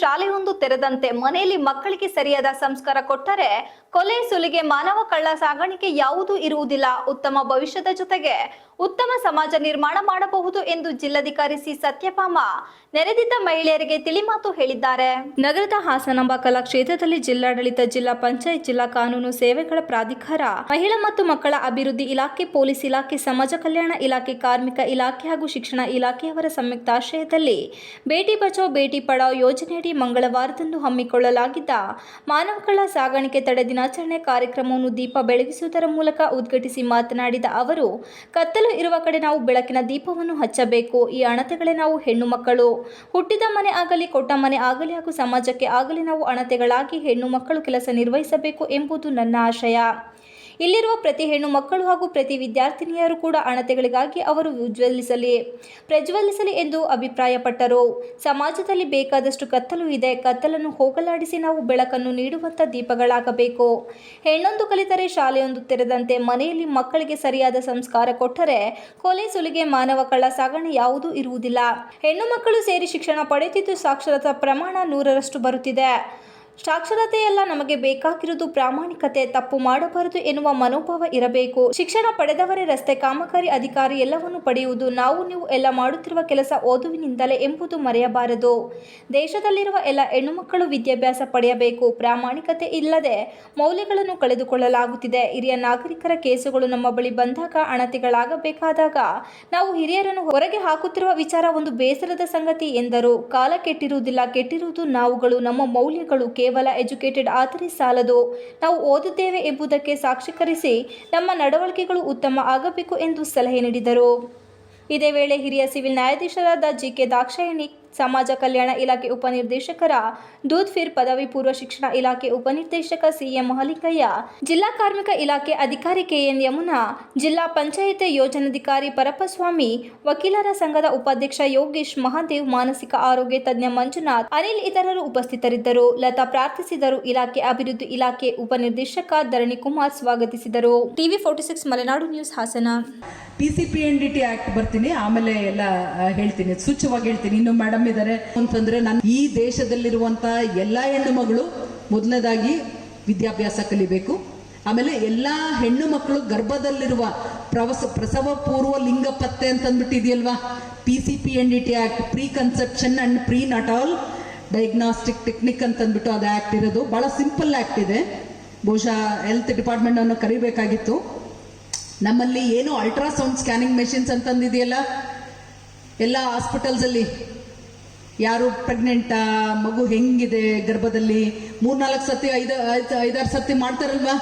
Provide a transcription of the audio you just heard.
ಶಾಲೆಯೊಂದು ತೆರೆದಂತೆ ಮನೆಯಲ್ಲಿ ಮಕ್ಕಳಿಗೆ ಸರಿಯಾದ ಸಂಸ್ಕಾರ ಕೊಟ್ಟರೆ ಕೊಲೆ, ಸುಲಿಗೆ, ಮಾನವ ಕಳ್ಳ ಸಾಗಾಣಿಕೆ ಯಾವುದೂ ಇರುವುದಿಲ್ಲ. ಉತ್ತಮ ಭವಿಷ್ಯದ ಜೊತೆಗೆ ಉತ್ತಮ ಸಮಾಜ ನಿರ್ಮಾಣ ಮಾಡಬಹುದು ಎಂದು ಜಿಲ್ಲಾಧಿಕಾರಿ ಸಿ. ಸತ್ಯಭಾಮ ನೆರೆದಿದ್ದ ಮಹಿಳೆಯರಿಗೆ ತಿಳಿಮಾತು ಹೇಳಿದ್ದಾರೆ. ನಗರದ ಹಾಸನಾಂಬ ಕಲಾಕ್ಷೇತ್ರದಲ್ಲಿ ಜಿಲ್ಲಾಡಳಿತ, ಜಿಲ್ಲಾ ಪಂಚಾಯತ್, ಜಿಲ್ಲಾ ಕಾನೂನು ಸೇವೆಗಳ ಪ್ರಾಧಿಕಾರ, ಮಹಿಳಾ ಮತ್ತು ಮಕ್ಕಳ ಅಭಿವೃದ್ಧಿ ಇಲಾಖೆ, ಪೊಲೀಸ್ ಇಲಾಖೆ, ಸಮಾಜ ಕಲ್ಯಾಣ ಇಲಾಖೆ, ಕಾರ್ಮಿಕ ಇಲಾಖೆ ಹಾಗೂ ಶಿಕ್ಷಣ ಇಲಾಖೆಯವರ ಸಂಯುಕ್ತಾಶ್ರಯದಲ್ಲಿ ಬೇಟಿ ಬಚಾವ್ ಬೇಟಿ ಪಡಾವ್ ಯೋಜನೆಯಡಿ ಮಂಗಳವಾರದಂದು ಹಮ್ಮಿಕೊಳ್ಳಲಾಗಿದ್ದ ಮಾನವಗಳ ಸಾಗಾಣಿಕೆ ತಡೆ ದಿನಾಚರಣೆ ಕಾರ್ಯಕ್ರಮವನ್ನು ದೀಪ ಬೆಳಗಿಸುವುದರ ಮೂಲಕ ಉದ್ಘಾಟಿಸಿ ಮಾತನಾಡಿದ ಅವರು, ಕತ್ತಲು ಇರುವ ಕಡೆ ನಾವು ಬೆಳಕಿನ ದೀಪವನ್ನು ಹಚ್ಚಬೇಕು. ಈ ಅಣತೆಗಳೇ ನಾವು ಹೆಣ್ಣು ಮಕ್ಕಳು ಹುಟ್ಟಿದ ಮನೆ ಆಗಲಿ, ಕೊಟ್ಟ ಮನೆ ಆಗಲಿ ಹಾಗೂ ಸಮಾಜಕ್ಕೆ ಆಗಲಿ ನಾವು ಅಣತೆಗಳಾಗಿ ಹೆಣ್ಣು ಮಕ್ಕಳು ಕೆಲಸ ನಿರ್ವಹಿಸಬೇಕು ಎಂಬುದು ನನ್ನ ಆಶಯ. ಇಲ್ಲಿರುವ ಪ್ರತಿ ಹೆಣ್ಣು ಮಕ್ಕಳು ಹಾಗೂ ಪ್ರತಿ ವಿದ್ಯಾರ್ಥಿನಿಯರು ಕೂಡ ಅಣತೆಗಳಿಗಾಗಿ ಅವರು ಉಜ್ವಲಿಸಲಿ, ಪ್ರಜ್ವಲಿಸಲಿ ಎಂದು ಅಭಿಪ್ರಾಯಪಟ್ಟರು. ಸಮಾಜದಲ್ಲಿ ಬೇಕಾದಷ್ಟು ಕತ್ತಲು ಇದೆ. ಕತ್ತಲನ್ನು ಹೋಗಲಾಡಿಸಿ ನಾವು ಬೆಳಕನ್ನು ನೀಡುವಂಥ ದೀಪಗಳಾಗಬೇಕು. ಹೆಣ್ಣೊಂದು ಕಲಿತರೆ ಶಾಲೆಯೊಂದು ತೆರೆದಂತೆ ಮನೆಯಲ್ಲಿ ಮಕ್ಕಳಿಗೆ ಸರಿಯಾದ ಸಂಸ್ಕಾರ ಕೊಟ್ಟರೆ ಕೊಲೆ, ಸುಲಿಗೆ, ಮಾನವ ಕಳ್ಳ, ಸಾಗಣೆ ಯಾವುದೂ ಇರುವುದಿಲ್ಲ. ಹೆಣ್ಣು ಮಕ್ಕಳು ಸೇರಿ ಶಿಕ್ಷಣ ಪಡೆಯುತ್ತಿದ್ದು ಸಾಕ್ಷರತಾ ಪ್ರಮಾಣ ನೂರರಷ್ಟು ಬರುತ್ತಿದೆ. ಸಾಕ್ಷರತೆಯಲ್ಲ ನಮಗೆ ಬೇಕಾಗಿರುವುದು ಪ್ರಾಮಾಣಿಕತೆ, ತಪ್ಪು ಮಾಡಬಾರದು ಎನ್ನುವ ಮನೋಭಾವ ಇರಬೇಕು. ಶಿಕ್ಷಣ ಪಡೆದವರೇ ರಸ್ತೆ, ಕಾಮಗಾರಿ ಅಧಿಕಾರಿ ಎಲ್ಲವನ್ನು ಪಡೆಯುವುದು ನಾವು, ನೀವು ಎಲ್ಲ ಮಾಡುತ್ತಿರುವ ಕೆಲಸ ಓದುವಿನಿಂದಲೇ ಎಂಬುದು ಮರೆಯಬಾರದು. ದೇಶದಲ್ಲಿರುವ ಎಲ್ಲ ಹೆಣ್ಣುಮಕ್ಕಳು ವಿದ್ಯಾಭ್ಯಾಸ ಪಡೆಯಬೇಕು. ಪ್ರಾಮಾಣಿಕತೆ ಇಲ್ಲದೆ ಮೌಲ್ಯಗಳನ್ನು ಕಳೆದುಕೊಳ್ಳಲಾಗುತ್ತಿದೆ. ಹಿರಿಯ ನಾಗರಿಕರ ಕೇಸುಗಳು ನಮ್ಮ ಬಳಿ ಬಂದಾಗ, ಅಣತಿಗಳಾಗಬೇಕಾದಾಗ ನಾವು ಹಿರಿಯರನ್ನು ಹೊರಗೆ ಹಾಕುತ್ತಿರುವ ವಿಚಾರ ಒಂದು ಬೇಸರದ ಸಂಗತಿ ಎಂದರು. ಕಾಲ ಕೆಟ್ಟಿರುವುದಿಲ್ಲ, ಕೆಟ್ಟಿರುವುದು ನಾವುಗಳು, ನಮ್ಮ ಮೌಲ್ಯಗಳು ಕೇವಲ ಎಜುಕೇಟೆಡ್ ಆದರೆ ಸಾಲದು. ನಾವು ಓದುತ್ತೇವೆ ಎಂಬುದಕ್ಕೆ ಸಾಕ್ಷೀಕರಿಸಿ ನಮ್ಮ ನಡವಳಿಕೆಗಳು ಉತ್ತಮ ಆಗಬೇಕು ಎಂದು ಸಲಹೆ ನೀಡಿದರು. ಇದೇ ವೇಳೆ ಹಿರಿಯ ಸಿವಿಲ್ ನ್ಯಾಯಾಧೀಶರಾದ ಜಿ ಕೆ ದಾಕ್ಷಾಯಣಿ ಸಮಾಜ ಕಲ್ಯಾಣ ಇಲಾಖೆ ಉಪನಿರ್ದೇಶಕರ ದೂದ್ಫಿರ್ ಪದವಿ ಪೂರ್ವ ಶಿಕ್ಷಣ ಇಲಾಖೆ ಉಪನಿರ್ದೇಶಕ ಸಿಎಂ ಮಹಲಿಂಗಯ್ಯ ಜಿಲ್ಲಾ ಕಾರ್ಮಿಕ ಇಲಾಖೆ ಅಧಿಕಾರಿ ಕೆಎನ್ ಯಮುನಾ, ಜಿಲ್ಲಾ ಪಂಚಾಯತ್ ಯೋಜನಾಧಿಕಾರಿ ಪರಪ್ಪಸ್ವಾಮಿ, ವಕೀಲರ ಸಂಘದ ಉಪಾಧ್ಯಕ್ಷ ಯೋಗೇಶ್ ಮಹಾದೇವ್, ಮಾನಸಿಕ ಆರೋಗ್ಯ ತಜ್ಞ ಮಂಜುನಾಥ್ ಅನಿಲ್ ಇತರರು ಉಪಸ್ಥಿತರಿದ್ದರು. ಲತಾ ಪ್ರಾರ್ಥಿಸಿದರು. ಇಲಾಖೆ ಅಭಿವೃದ್ಧಿ ಇಲಾಖೆ ಉಪನಿರ್ದೇಶಕ ಧರಣಿ ಕುಮಾರ್ ಸ್ವಾಗತಿಸಿದರು. TV forty six Malenadu news Hassan. T act ಬರ್ತೀನಿ. ಆಮೇಲೆ ಎಲ್ಲ ಹೇಳ್ತೀನಿ. ಸೂಚ್ಯವಾಗಿ ಹೇಳ್ತೀನಿ. ಇನ್ನು ಮೇಡಮ್ ಇದ್ದಾರೆ. ಅಂತಂದ್ರೆ ನಾನು ಈ ದೇಶದಲ್ಲಿರುವಂತ ಎಲ್ಲ ಹೆಣ್ಣು ಮಗಳು ಮೊದಲನೇದಾಗಿ ವಿದ್ಯಾಭ್ಯಾಸ ಕಲಿಬೇಕು. ಆಮೇಲೆ ಎಲ್ಲ ಹೆಣ್ಣು ಮಕ್ಕಳು ಗರ್ಭದಲ್ಲಿರುವ ಪ್ರವಸ, ಪ್ರಸವ ಪೂರ್ವ ಲಿಂಗ ಪತ್ತೆ ಅಂತಂದ್ಬಿಟ್ಟು ಇದೆಯಲ್ವಾ P C P N D T act pre conception and pre all diagnostic technique ಅಂತಂದ್ಬಿಟ್ಟು ಅದು ಆಕ್ಟ್ ಇರೋದು. ಬಹಳ ಸಿಂಪಲ್ ಆಕ್ಟ್ ಇದೆ. ಬಹುಶಃ ಹೆಲ್ತ್ ಡಿಪಾರ್ಟ್ಮೆಂಟ್ ಅನ್ನು ಕರಿಬೇಕಾಗಿತ್ತು. ನಮ್ಮಲ್ಲಿ ಏನು ಅಲ್ಟ್ರಾಸೌಂಡ್ ಸ್ಕ್ಯಾನಿಂಗ್ ಮೆಷಿನ್ಸ್ ಅಂತಂದಿದೆಯಲ್ಲ? ಎಲ್ಲ ಹಾಸ್ಪಿಟಲ್ಸ್ ಅಲ್ಲಿ ಯಾರು ಪ್ರೆಗ್ನೆಂಟಾ ಮಗು ಹೆಂಗಿದೆ ಗರ್ಭದಲ್ಲಿ? ಮೂರ್ನಾಲ್ಕು ಸತಿ ಐದು ಐದು ಐದಾರು ಸತಿ ಮಾಡ್ತಾರಲ್ವಾ?